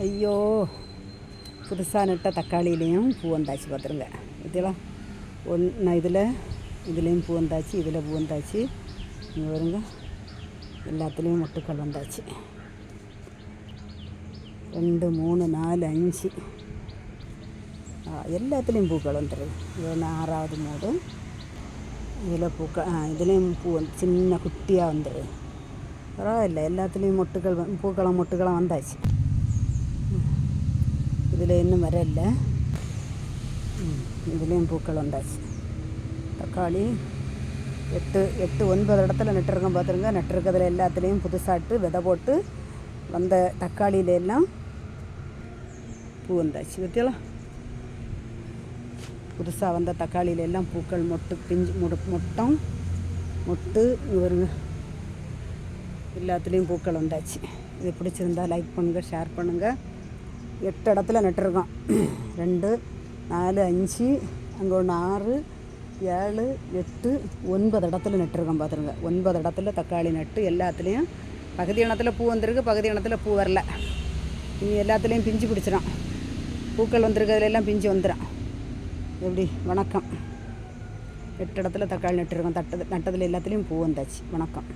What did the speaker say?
ஐயோ புதுசாக நட்ட தக்காளியிலையும் பூ வந்தாச்சு பார்த்துருங்க இதெல்லாம் ஒன் நான் இதில் இதுலேயும் பூ வந்தாச்சு இதில் பூ வந்தாச்சு இங்கே வருங்க எல்லாத்துலேயும் மொட்டுக்கள் வந்தாச்சு ரெண்டு மூணு நாலு அஞ்சு எல்லாத்துலேயும் பூக்கள் வந்துடுது இது ஆறாவது மூடு இதில் பூக்கள் இதுலேயும் பூ வந்து சின்ன குட்டியாக வந்துடுது பரவாயில்ல எல்லாத்துலேயும் மொட்டுக்கள் பூக்களம் மொட்டுக்களம் வந்தாச்சு இன்னும் வரல இதுலேயும் பூக்கள் வந்தாச்சு தக்காளி எட்டு எட்டு ஒன்பது இடத்துல நட்டுருக்கோம் பார்த்துருங்க நட்டுருக்கிறதுல எல்லாத்துலேயும் புதுசாட்டு விதை போட்டு வந்த தக்காளியில எல்லாம் பூ வந்தாச்சு பற்றியெல்லாம் புதுசாக வந்த தக்காளியில எல்லாம் பூக்கள் மொட்டு பிஞ்சு முடு மொட்டம் மொட்டு வருங்க எல்லாத்துலேயும் பூக்கள் வந்தாச்சு இது பிடிச்சிருந்தா லைக் பண்ணுங்கள் ஷேர் பண்ணுங்கள் எட்டு இடத்துல நட்டுருக்கோம். ரெண்டு நாலு அஞ்சு அங்கே ஒன்று ஆறு ஏழு எட்டு ஒன்பது இடத்துல நட்டுருக்கோம் பார்த்துருங்க ஒன்பது இடத்துல தக்காளி நட்டு எல்லாத்துலேயும் பகுதி இனத்தில் பூ வந்திருக்கு பகுதி இனத்தில் பூ வரல. இனி எல்லாத்துலேயும் பிஞ்சு பிடிச்சிடும் பூக்கள் வந்திருக்கிறதுல எல்லாம் பிஞ்சு வந்துடும் எப்படி? வணக்கம். எட்டு இடத்துல தக்காளி நட்டுருக்கோம். தட்டது நட்டதில் எல்லாத்துலேயும் பூ வந்தாச்சு. வணக்கம்.